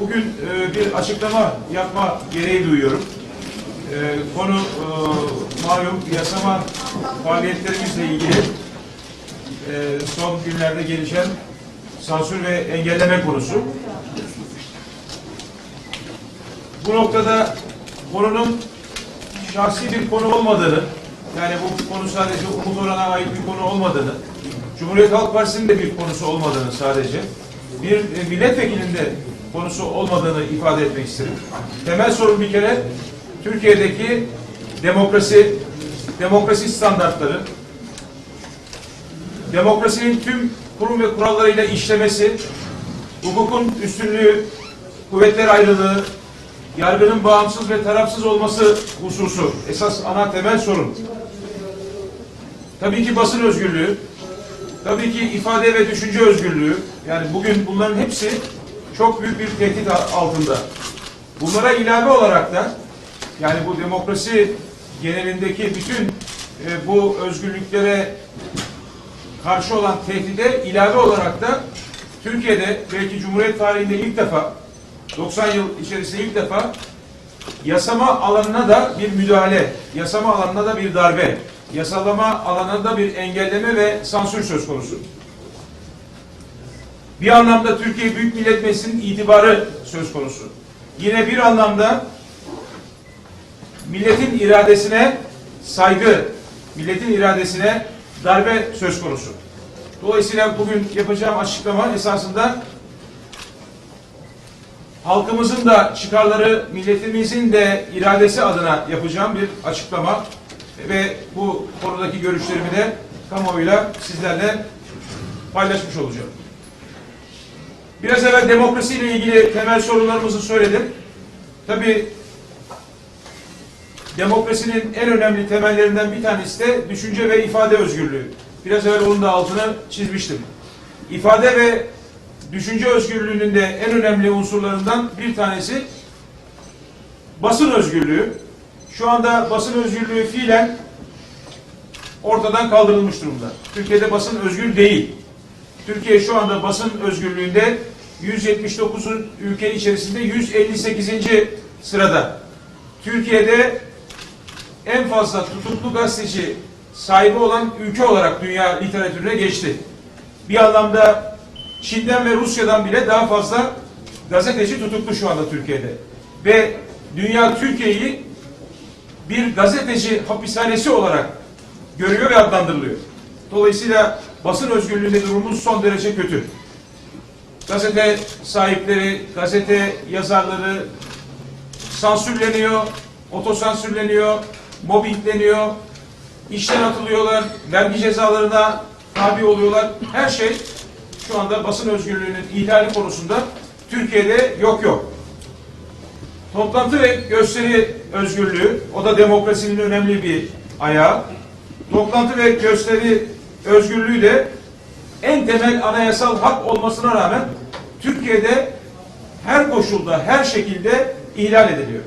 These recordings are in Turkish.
bugün e, bir açıklama yapma gereği duyuyorum. E, konu e, malum yasama faaliyetlerimizle ilgili e, son günlerde gelişen sansür ve engelleme konusu. Bu noktada konunun şahsi bir konu olmadığını, yani bu konu sadece Umut Orhan'a ait bir konu olmadığını, Cumhuriyet Halk Partisi'nin de bir konusu olmadığını sadece, bir e, milletvekilinin de konusu olmadığını ifade etmek isterim. Temel sorun bir kere Türkiye'deki demokrasi, demokrasi standartları, demokrasinin tüm kurum ve kurallarıyla işlemesi, hukukun üstünlüğü, kuvvetler ayrılığı, yargının bağımsız ve tarafsız olması hususu esas ana temel sorun. Tabii ki basın özgürlüğü, tabii ki ifade ve düşünce özgürlüğü, yani bugün bunların hepsi çok büyük bir tehdit altında. Bunlara ilave olarak da yani bu demokrasi genelindeki bütün e, bu özgürlüklere karşı olan tehdide ilave olarak da Türkiye'de belki Cumhuriyet tarihinde ilk defa 90 yıl içerisinde ilk defa yasama alanına da bir müdahale, yasama alanına da bir darbe, yasalama alanına da bir engelleme ve sansür söz konusu. Bir anlamda Türkiye Büyük Millet Meclisi'nin itibarı söz konusu. Yine bir anlamda milletin iradesine saygı, milletin iradesine darbe söz konusu. Dolayısıyla bugün yapacağım açıklama esasında halkımızın da çıkarları, milletimizin de iradesi adına yapacağım bir açıklama ve bu konudaki görüşlerimi de kamuoyuyla sizlerle paylaşmış olacağım. Biraz evvel demokrasiyle ilgili temel sorunlarımızı söyledim. Tabii demokrasinin en önemli temellerinden bir tanesi de düşünce ve ifade özgürlüğü. Biraz evvel onun da altını çizmiştim. İfade ve düşünce özgürlüğünün de en önemli unsurlarından bir tanesi basın özgürlüğü. Şu anda basın özgürlüğü fiilen ortadan kaldırılmış durumda. Türkiye'de basın özgür değil. Türkiye şu anda basın özgürlüğünde 179 ülke içerisinde 158. sırada. Türkiye'de en fazla tutuklu gazeteci sahibi olan ülke olarak dünya literatürüne geçti. Bir anlamda Çin'den ve Rusya'dan bile daha fazla gazeteci tutuklu şu anda Türkiye'de. Ve dünya Türkiye'yi bir gazeteci hapishanesi olarak görüyor ve adlandırılıyor. Dolayısıyla basın özgürlüğünde durumumuz son derece kötü. Gazete sahipleri, gazete yazarları sansürleniyor, otosansürleniyor, mobbingleniyor, işten atılıyorlar, vergi cezalarına tabi oluyorlar. Her şey şu anda basın özgürlüğünün ihlali konusunda Türkiye'de yok yok. Toplantı ve gösteri özgürlüğü, o da demokrasinin önemli bir ayağı. Toplantı ve gösteri özgürlüğü de en temel anayasal hak olmasına rağmen Türkiye'de her koşulda, her şekilde ihlal ediliyor.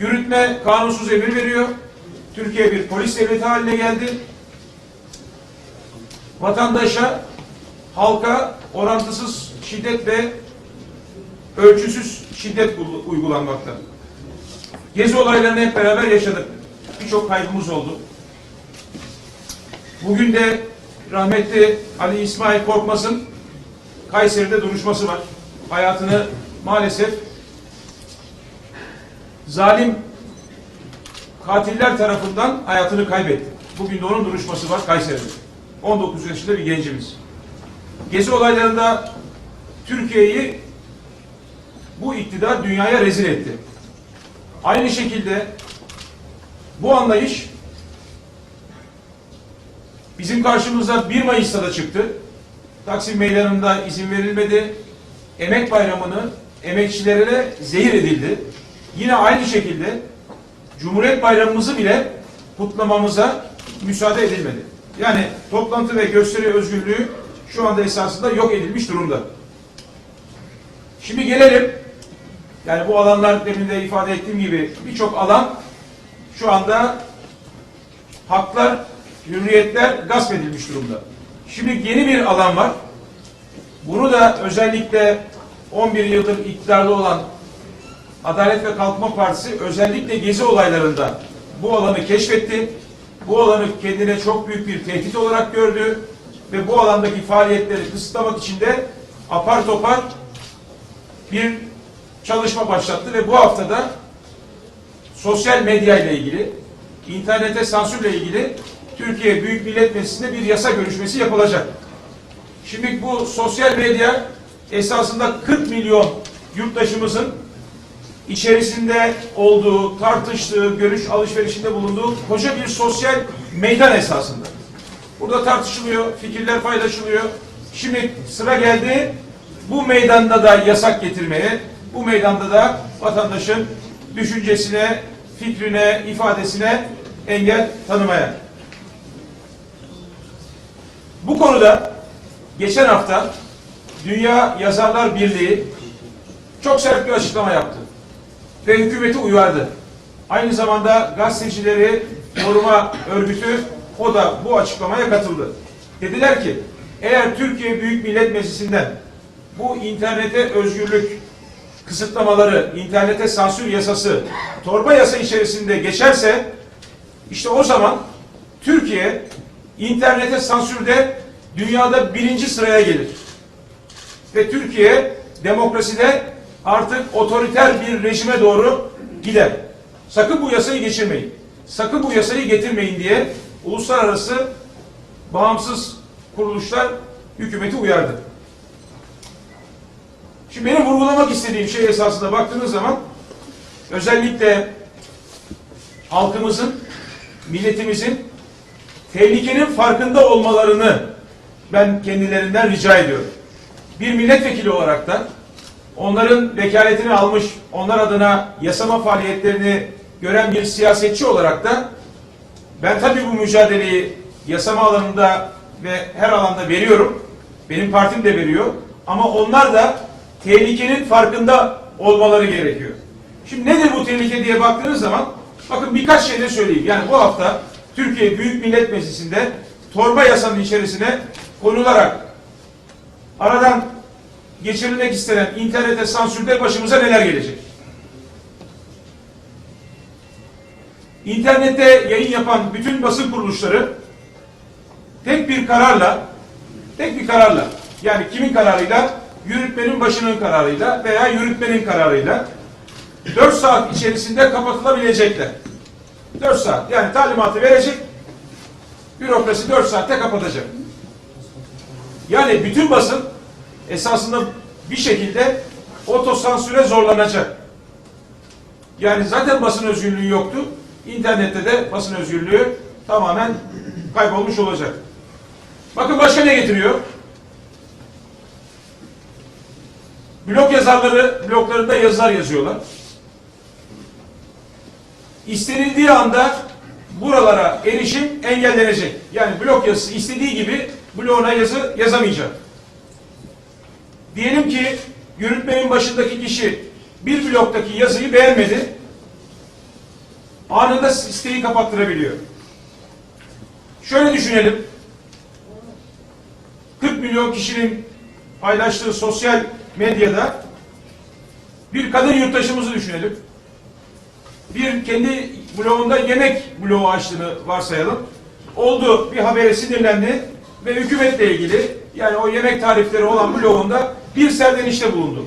Yürütme kanunsuz emir veriyor. Türkiye bir polis devleti haline geldi. Vatandaşa, halka orantısız şiddet ve ölçüsüz şiddet uygulanmakta. Gezi olaylarını hep beraber yaşadık. Birçok kaybımız oldu. Bugün de rahmetli Ali İsmail Korkmaz'ın Kayseri'de duruşması var. Hayatını maalesef zalim katiller tarafından hayatını kaybetti. Bugün de onun duruşması var Kayseri'de. 19 yaşında bir gencimiz. Gezi olaylarında Türkiye'yi bu iktidar dünyaya rezil etti. Aynı şekilde bu anlayış bizim karşımıza 1 Mayıs'ta da çıktı. Taksim Meydanı'nda izin verilmedi. Emek bayramını emekçilere zehir edildi. Yine aynı şekilde Cumhuriyet Bayramımızı bile kutlamamıza müsaade edilmedi. Yani toplantı ve gösteri özgürlüğü şu anda esasında yok edilmiş durumda. Şimdi gelelim, yani bu alanlar demin de ifade ettiğim gibi birçok alan şu anda haklar, hürriyetler gasp edilmiş durumda. Şimdi yeni bir alan var. Bunu da özellikle 11 yıldır iktidarda olan Adalet ve Kalkınma Partisi özellikle gezi olaylarında bu alanı keşfetti. Bu alanı kendine çok büyük bir tehdit olarak gördü ve bu alandaki faaliyetleri kısıtlamak için de apar topar bir çalışma başlattı ve bu haftada sosyal medya ile ilgili, internete sansürle ilgili Türkiye Büyük Millet Meclisi'nde bir yasa görüşmesi yapılacak. Şimdi bu sosyal medya esasında 40 milyon yurttaşımızın içerisinde olduğu, tartıştığı, görüş alışverişinde bulunduğu koca bir sosyal meydan esasında. Burada tartışılıyor, fikirler paylaşılıyor. Şimdi sıra geldi bu meydanda da yasak getirmeye, bu meydanda da vatandaşın düşüncesine, fikrine, ifadesine engel tanımaya. Bu konuda geçen hafta Dünya Yazarlar Birliği çok sert bir açıklama yaptı ve hükümeti uyardı. Aynı zamanda gazetecileri koruma örgütü o da bu açıklamaya katıldı. Dediler ki eğer Türkiye Büyük Millet Meclisi'nden bu internete özgürlük kısıtlamaları, internete sansür yasası, torba yasa içerisinde geçerse işte o zaman Türkiye internete sansürde dünyada birinci sıraya gelir. Ve Türkiye demokraside artık otoriter bir rejime doğru gider. Sakın bu yasayı geçirmeyin. Sakın bu yasayı getirmeyin diye uluslararası bağımsız kuruluşlar hükümeti uyardı. Şimdi benim vurgulamak istediğim şey esasında baktığınız zaman özellikle halkımızın, milletimizin tehlikenin farkında olmalarını ben kendilerinden rica ediyorum. Bir milletvekili olarak da onların vekaletini almış, onlar adına yasama faaliyetlerini gören bir siyasetçi olarak da ben tabii bu mücadeleyi yasama alanında ve her alanda veriyorum. Benim partim de veriyor. Ama onlar da tehlikenin farkında olmaları gerekiyor. Şimdi nedir bu tehlike diye baktığınız zaman bakın birkaç şey de söyleyeyim. Yani bu hafta Türkiye Büyük Millet Meclisi'nde torba yasanın içerisine konularak aradan geçirilmek istenen internete sansürde başımıza neler gelecek? İnternette yayın yapan bütün basın kuruluşları tek bir kararla tek bir kararla yani kimin kararıyla? Yürütmenin başının kararıyla veya yürütmenin kararıyla 4 saat içerisinde kapatılabilecekler. 4 saat yani talimatı verecek bürokrasi 4 saatte kapatacak. Yani bütün basın esasında bir şekilde otosansüre zorlanacak. Yani zaten basın özgürlüğü yoktu. İnternette de basın özgürlüğü tamamen kaybolmuş olacak. Bakın başka ne getiriyor? Blog yazarları bloglarında yazılar yazıyorlar. İstenildiği anda buralara erişim engellenecek. Yani blog yazısı istediği gibi bloguna yazı yazamayacak. Diyelim ki yürütmenin başındaki kişi bir blogdaki yazıyı beğenmedi. Anında siteyi kapattırabiliyor. Şöyle düşünelim. 40 milyon kişinin paylaştığı sosyal medyada bir kadın yurttaşımızı düşünelim. Bir kendi blogunda yemek bloğu açtığını varsayalım. Oldu bir habere sinirlendi ve hükümetle ilgili yani o yemek tarifleri olan blogunda bir serzenişte bulundu.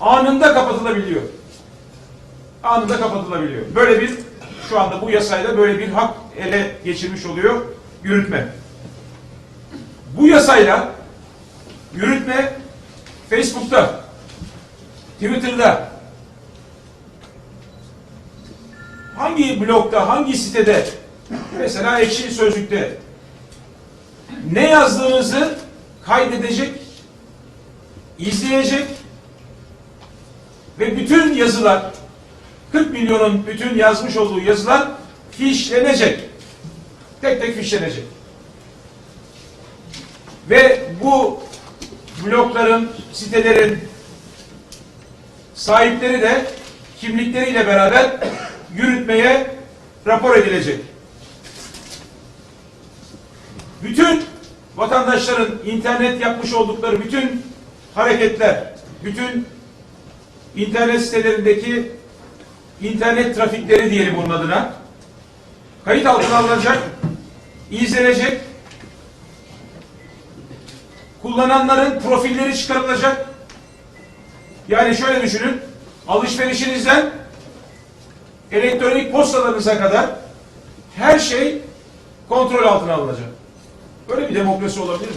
Anında kapatılabiliyor. Anında kapatılabiliyor. Böyle bir şu anda bu yasayla böyle bir hak ele geçirmiş oluyor yürütme. Bu yasayla yürütme Facebook'ta, Twitter'da, hangi blogda, hangi sitede, mesela ekşi sözlükte ne yazdığınızı kaydedecek, izleyecek ve bütün yazılar 40 milyonun bütün yazmış olduğu yazılar fişlenecek. Tek tek fişlenecek. Ve bu blokların, sitelerin sahipleri de kimlikleriyle beraber yürütmeye rapor edilecek. Bütün vatandaşların internet yapmış oldukları bütün hareketler, bütün internet sitelerindeki internet trafikleri diyelim bunun adına kayıt altına alınacak, izlenecek, kullananların profilleri çıkarılacak. Yani şöyle düşünün, alışverişinizden elektronik postalarınıza kadar her şey kontrol altına alınacak. Böyle bir demokrasi olabilir mi?